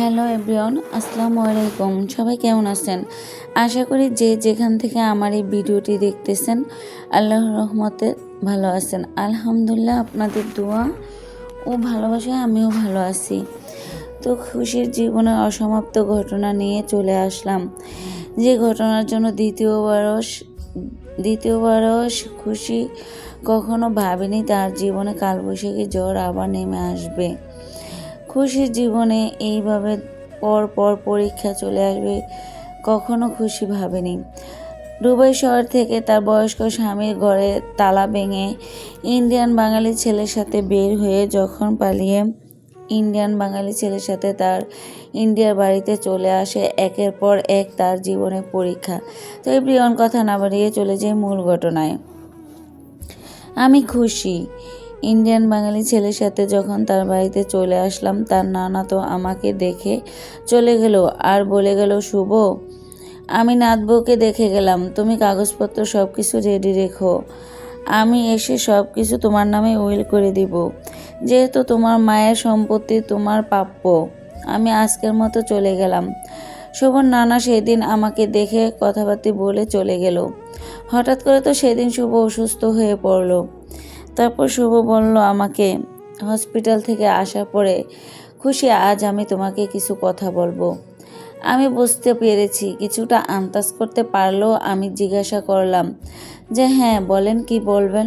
Hello everyone, আসসালামু আলাইকুম। সবাই কেমন আছেন? আশা করি যে যেখান থেকে আমার এই ভিডিওটি দেখতেছেন, আল্লাহর রহমতে ভালো আছেন। আলহামদুলিল্লাহ আপনাদের দোয়া ও ভালোবাসায় আমিও ভালো আছি। তো খুশির জীবনে অসমাপ্ত ঘটনা নিয়ে চলে আসলাম। যে ঘটনার জন্য দ্বিতীয়বারও দ্বিতীয়বারও খুশি কখনো ভাবেনি, তার জীবনে কালবৈশাখী জ্বর আবার নেমে আসবে। খুশির জীবনে এইভাবে পর পর পরীক্ষা চলে আসবে, কখনো খুশি ভাবেনি। দুবাই শহর থেকে তার বয়স্ক স্বামীর ঘরে তালা ভেঙে ইন্ডিয়ান বাঙালি ছেলের সাথে বের হয়ে যখন পালিয়ে ইন্ডিয়ান বাঙালি ছেলের সাথে তার ইন্ডিয়ার বাড়িতে চলে আসে, একের পর এক তার জীবনের পরীক্ষা। তো এই প্রিয়ন কথা না বাড়িয়ে চলে যায় মূল ঘটনায়। আমি খুশি ইন্ডিয়ান বাঙালি ছেলের সাথে যখন তার বাড়িতে চলে আসলাম, তার নানা তো আমাকে দেখে চলে গেল আর বলে গেল, শুভ, আমি নাতবউকে দেখে গেলাম। তুমি কাগজপত্র সব কিছু রেডি রেখো। আমি এসে সব কিছু তোমার নামে উইল করে দিব। যেহেতু তোমার মায়ের সম্পত্তি তোমার প্রাপ্য, আমি আজকের মতো চলে গেলাম। শোভন নানা সেদিন আমাকে দেখে কথাবার্তা বলে চলে গেল। হঠাৎ করে তো সেদিন শুভ অসুস্থ হয়ে পড়ল। তারপর শুভ বলল, আমাকে হসপিটাল থেকে আসার পরে খুশি, আজ আমি তোমাকে কিছু কথা বলব। আমি বুঝতে পেরেছি, কিছুটা আন্দাজ করতে পারলেও আমি জিজ্ঞাসা করলাম যে হ্যাঁ বলেন কি বলবেন?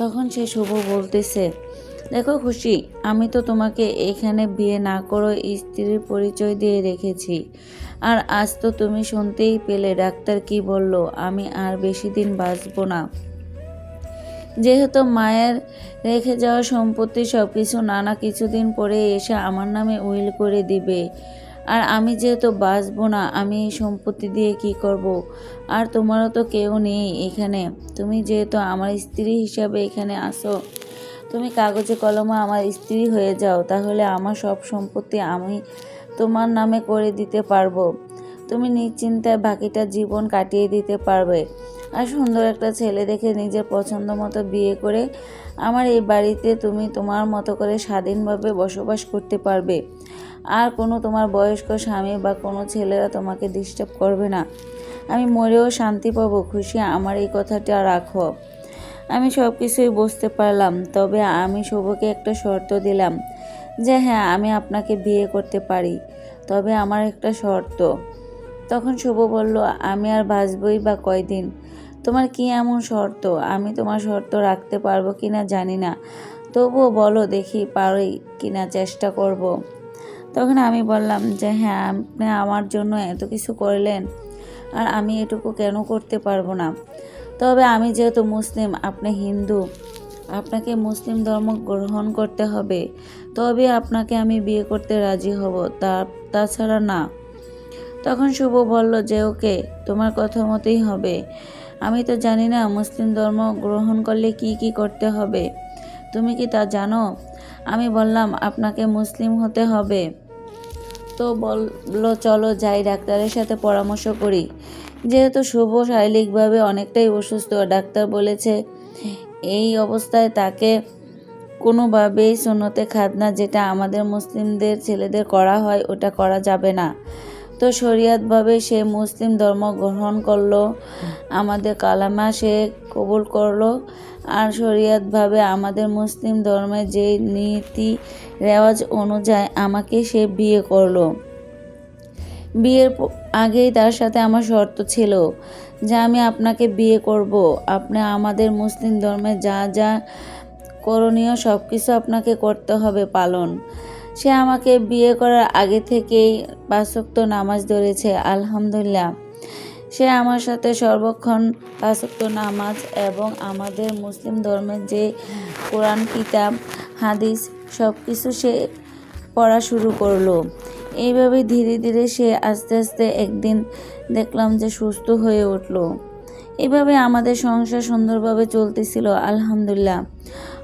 তখন সে শুভ বলতেছে, দেখো খুশি, আমি তো তোমাকে এখানে বিয়ে না করো স্ত্রীর পরিচয় দিয়ে রেখেছি। আর আজ তো তুমি শুনতেই পেলে, ডাক্তার কি বলল, আমি আর বেশি দিন বাঁচবো না। যেহেতু মায়ের রেখে যাওয়া সম্পত্তি সব কিছু নানা কিছুদিন পরে এসে আমার নামে উইল করে দিবে। আর আমি যেহেতু বাঁচবো না, আমি এই সম্পত্তি দিয়ে কি করব। আর তোমারও তো কেউ নেই এখানে। তুমি যেহেতু আমার স্ত্রী হিসাবে এখানে আসো তুমি কাগজে কলমে আমার স্ত্রী হয়ে যাও, তাহলে আমার সব সম্পত্তি আমি তোমার নামে করে দিতে পারব। তুমি নিশ্চিন্তায় বাকিটা জীবন কাটিয়ে দিতে পারবে। আর সুন্দর একটা ছেলে দেখে নিজের পছন্দ মতো বিয়ে করে আমার এই বাড়িতে তুমি তোমার মতো করে স্বাধীনভাবে বসবাস করতে পারবে। আর কোনো তোমার বয়স্ক স্বামী বা কোনো ছেলেরা তোমাকে ডিস্টার্ব করবে না। আমি মরেও শান্তি পাবো, খুশি, আমার এই কথাটা রাখো। আমি সব কিছুই বুঝতে পারলাম, তবে আমি শুভকে একটা শর্ত দিলাম যে হ্যাঁ আমি আপনাকে বিয়ে করতে পারি। তবে আমার একটা শর্ত। তখন শুভ বলল, আমি আর বাঁচবই বা কয়দিন? তোমার কি এমন শর্ত? আমি তোমার শর্ত রাখতে পারব কি না জানি না। তবুও বলো দেখি পারি কিনা চেষ্টা করব। তখন আমি বললাম, যে হ্যাঁ আপনি আমার জন্য এত কিছু করলেন আর আমি এটুকু কেন করতে পারব না? তবে আমি যেহেতু মুসলিম, আপনি হিন্দু, আপনাকে মুসলিম ধর্ম গ্রহণ করতে হবে। তবে আপনাকে আমি বিয়ে করতে রাজি হব। তা, তাছাড়া না। তখন শুভ বলল যে, ওকে, তোমার কথা মতোই হবে। আমি তো জানি না মুসলিম ধর্ম গ্রহণ করলে কি কি করতে হবে। তুমি কি তা জানো? আমি বললাম, আপনাকে মুসলিম হতে হবে। তো বলল, চলো যাই ডাক্তারের সাথে পরামর্শ করি। যেহেতু শুভ শারীরিকভাবে অনেকটাই অসুস্থ, ডাক্তার বলেছে, এই অবস্থায় তাকে কোনোভাবেই সুন্নতে খাতনা যেটা আমাদের মুসলিমদের ছেলেদের করা হয়, ওটা করা যাবে না। তো শরিয়াতভাবে সে মুসলিম ধর্ম গ্রহণ করল, আমাদের কালামা সে কবুল করল, আর শরিয়াতভাবে আমাদের মুসলিম ধর্মের যে নীতি রেওয়াজ অনুযায়ী আমাকে সে বিয়ে করল। বিয়ের আগেই তার সাথে আমার শর্ত ছিল যে আমি আপনাকে বিয়ে করব। আপনি আমাদের মুসলিম ধর্মে যা যা করণীয় সব কিছু আপনাকে করতে হবে পালন। সে আমাকে বিয়ে করার আগে থেকেই পাঁচক্ত নামাজ ধরেছে, আলহামদুলিল্লাহ। সে আমার সাথে সর্বক্ষণ পাঁচক্ত নামাজ এবং আমাদের মুসলিম ধর্মের যে কোরআন, কিতাব, হাদিস সব কিছু সে পড়া শুরু করল। এইভাবে ধীরে ধীরে সে আস্তে আস্তে একদিন দেখলাম যে সুস্থ হয়ে উঠল। এভাবে আমাদের সংসার সুন্দরভাবে চলতেছিল, আলহামদুলিল্লাহ।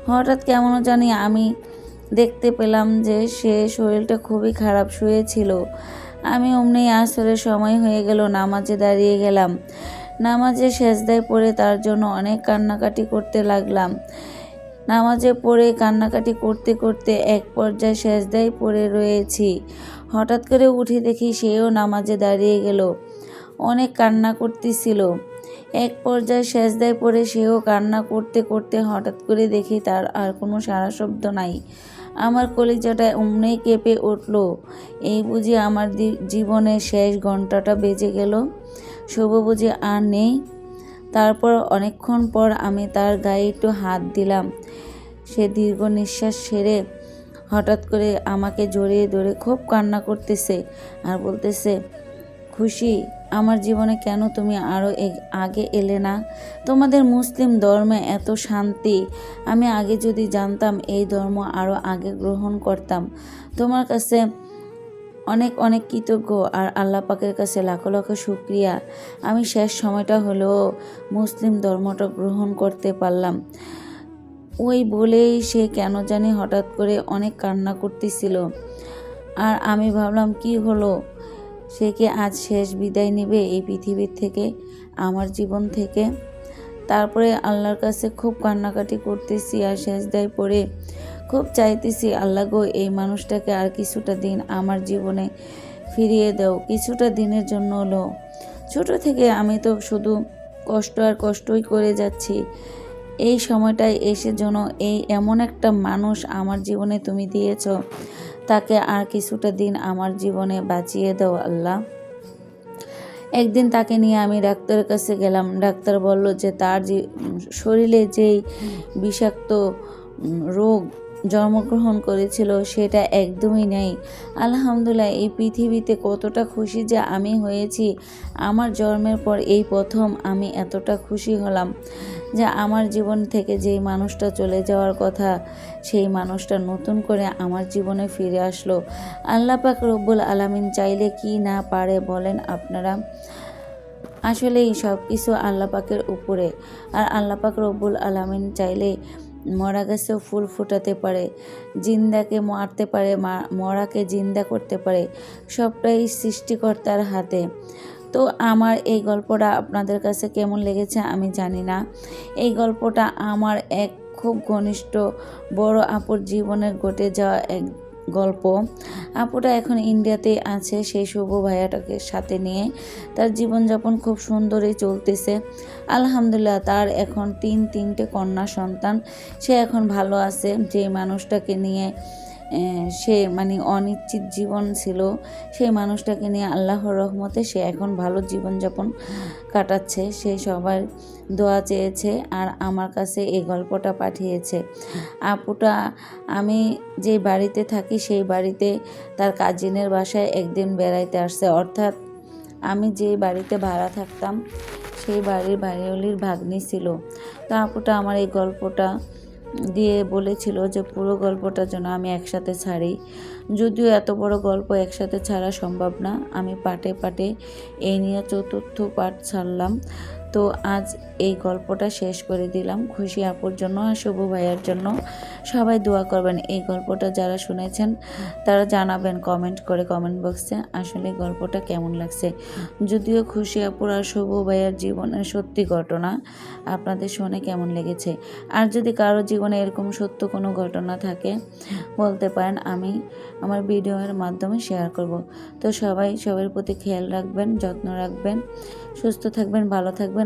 হঠাৎ কেমন জানি আমি দেখতে পেলাম যে সে শরীরটা খুবই খারাপ শুয়েছিল। আমি অমনি আসরের সময় হয়ে গেল, নামাজে দাঁড়িয়ে গেলাম। নামাজে সেজদায় পড়ে তার জন্য অনেক কান্নাকাটি করতে লাগলাম। নামাজে পড়ে কান্নাকাটি করতে করতে এক পর্যায়ে সেজদায় পড়ে রয়েছি। হঠাৎ করে উঠে দেখি সেও নামাজে দাঁড়িয়ে গেল। অনেক কান্না করতেছিল। এক পর্যায়ে সেজদায় পড়ে সেও কান্না করতে করতে হঠাৎ করে দেখি তার আর কোনো সারা শব্দ নাই। আমার কলিজাটা অমনি কেঁপে উঠল। এই বুঝি আমার জীবনের শেষ ঘন্টাটা বেজে গেল। শুভ বুঝি আর নেই। তারপর অনেকক্ষণ পর আমি তার গায়ে একটু হাত দিলাম। সে দীর্ঘ নিঃশ্বাস সেরে হঠাৎ করে আমাকে জড়িয়ে ধরে খুব কান্না করতেছে আর বলতেছে খুশি। আমার জীবনে কেন তুমি আরও আগে এলে না? তোমাদের মুসলিম ধর্মে এত শান্তি। আমি আগে যদি জানতাম এই ধর্ম আরও আগে গ্রহণ করতাম। তোমার কাছে অনেক অনেক কৃতজ্ঞ আর আল্লাহ পাকের কাছে লাখো লাখো শুক্রিয়া। আমি শেষ সময়টা হলেও মুসলিম ধর্মটা গ্রহণ করতে পারলাম। ওই বলেই সে কেন জানি হঠাৎ করে অনেক কান্না করতেছিল। আর আমি ভাবলাম, কি হলো? সে কি আজ শেষ বিদায় নেবে এই পৃথিবীর থেকে, আমার জীবন থেকে? তারপরে আল্লাহর কাছে খুব কান্নাকাটি করতেছি আর শেষ দায় পড়ে খুব চাইতেছি, আল্লাহ গো, এই মানুষটাকে আর কিছুটা দিন আমার জীবনে ফিরিয়ে দাও, কিছুটা দিনের জন্য হলো। ছোট থেকে আমি তো শুধু কষ্ট আর কষ্টই করে যাচ্ছি। এই সময়টায় এসে যেন এই এমন একটা মানুষ আমার জীবনে তুমি দিয়েছ তাকে আর কিছুটা দিন আমার জীবনে বাঁচিয়ে দাও, আল্লাহ। একদিন তাকে নিয়ে আমি ডাক্তারের কাছে গেলাম। ডাক্তার বলল যে, তার শরীরে যেই বিষাক্ত রোগ জন্মগ্রহণ করেছিল সেটা একদমই নেই। আলহামদুলিল্লাহ, এই পৃথিবীতে কতটা খুশি যে আমি হয়েছি, আমার জন্মের পর এই প্রথম আমি এতটা খুশি হলাম যে আমার জীবন থেকে যেই মানুষটা চলে যাওয়ার কথা, সেই মানুষটা নতুন করে আমার জীবনে ফিরে আসলো। আল্লাহ পাক রব্বুল আলামিন চাইলে কি না পারে বলেন আপনারা? আসলেই সব কিছু আল্লাপাকের উপরে। আর আল্লাপাক রব্বুল আলামিন চাইলে মরা গাছেও ফুল ফুটাতে পারে, জিন্দাকে মারতে পারে মরাকে জিন্দা করতে পারে, সবটাই সৃষ্টিকর্তার হাতে। তো আমার এই গল্পটা আপনাদের কাছে কেমন লেগেছে আমি জানি না। এই গল্পটা আমার এক খুব ঘনিষ্ঠ বড় আপুর জীবনের ঘটে যাওয়া এক গল্প। আপুটা এখন ইন্ডিয়াতে আছে, সেই শুভ ভাইয়াটাকে সাথে নিয়ে। তার জীবনযাপন খুব সুন্দরই চলতেছে। আলহামদুলিল্লাহ, তার এখন তিন তিনটে কন্যা সন্তান। সে এখন ভালো আছে যে মানুষটাকে নিয়ে সে মানে অনিশ্চিত জীবন ছিল। সেই মানুষটাকে নিয়ে আল্লাহর রহমতে সে এখন ভালো জীবনযাপন কাটাচ্ছে। সে সবার দোয়া চেয়েছে আর আমার কাছে এই গল্পটা পাঠিয়েছে। আপুটা, আমি যে বাড়িতে থাকি সেই বাড়িতে তার কাজিনের বাসায় একদিন বেড়াইতে আসছে। অর্থাৎ আমি যে বাড়িতে ভাড়া থাকতাম, সেই বাড়ির বাড়িওয়ালির ভাগ্নি ছিল। তো আপুটা, আমার এই গল্পটা দিয়ে বলেছিল যে পুরো গল্পটা যেন আমি একসাথে ছাড়ি। যদিও এত বড় গল্প একসাথে ছাড়া সম্ভব না, আমি পাটে পাটে এই নিয়ে চতুর্থ পাঠ ছাড়লাম। তো আজ এই গল্পটা শেষ করে দিলাম। খুশি আপুর জন্য আর শুভ ভাইয়ার জন্য। সবাই দোয়া করবেন এই গল্পটা যারা শুনেছেন, তারা জানাবেন কমেন্ট করে কমেন্ট বক্সে আসলে গল্পটা কেমন লাগছে। যদিও খুশি আপুর আর শুভ ভাইয়ার জীবনের সত্যি ঘটনা আপনাদের শুনে কেমন লেগেছে। আর যদি কারও জীবনে এরকম সত্য কোনো ঘটনা থাকে, বলতে পারেন, আমি আমার ভিডিওর মাধ্যমে শেয়ার করব। তো সবাই সবার প্রতি খেয়াল রাখবেন, যত্ন রাখবেন, সুস্থ থাকবেন, ভালো থাকবেন।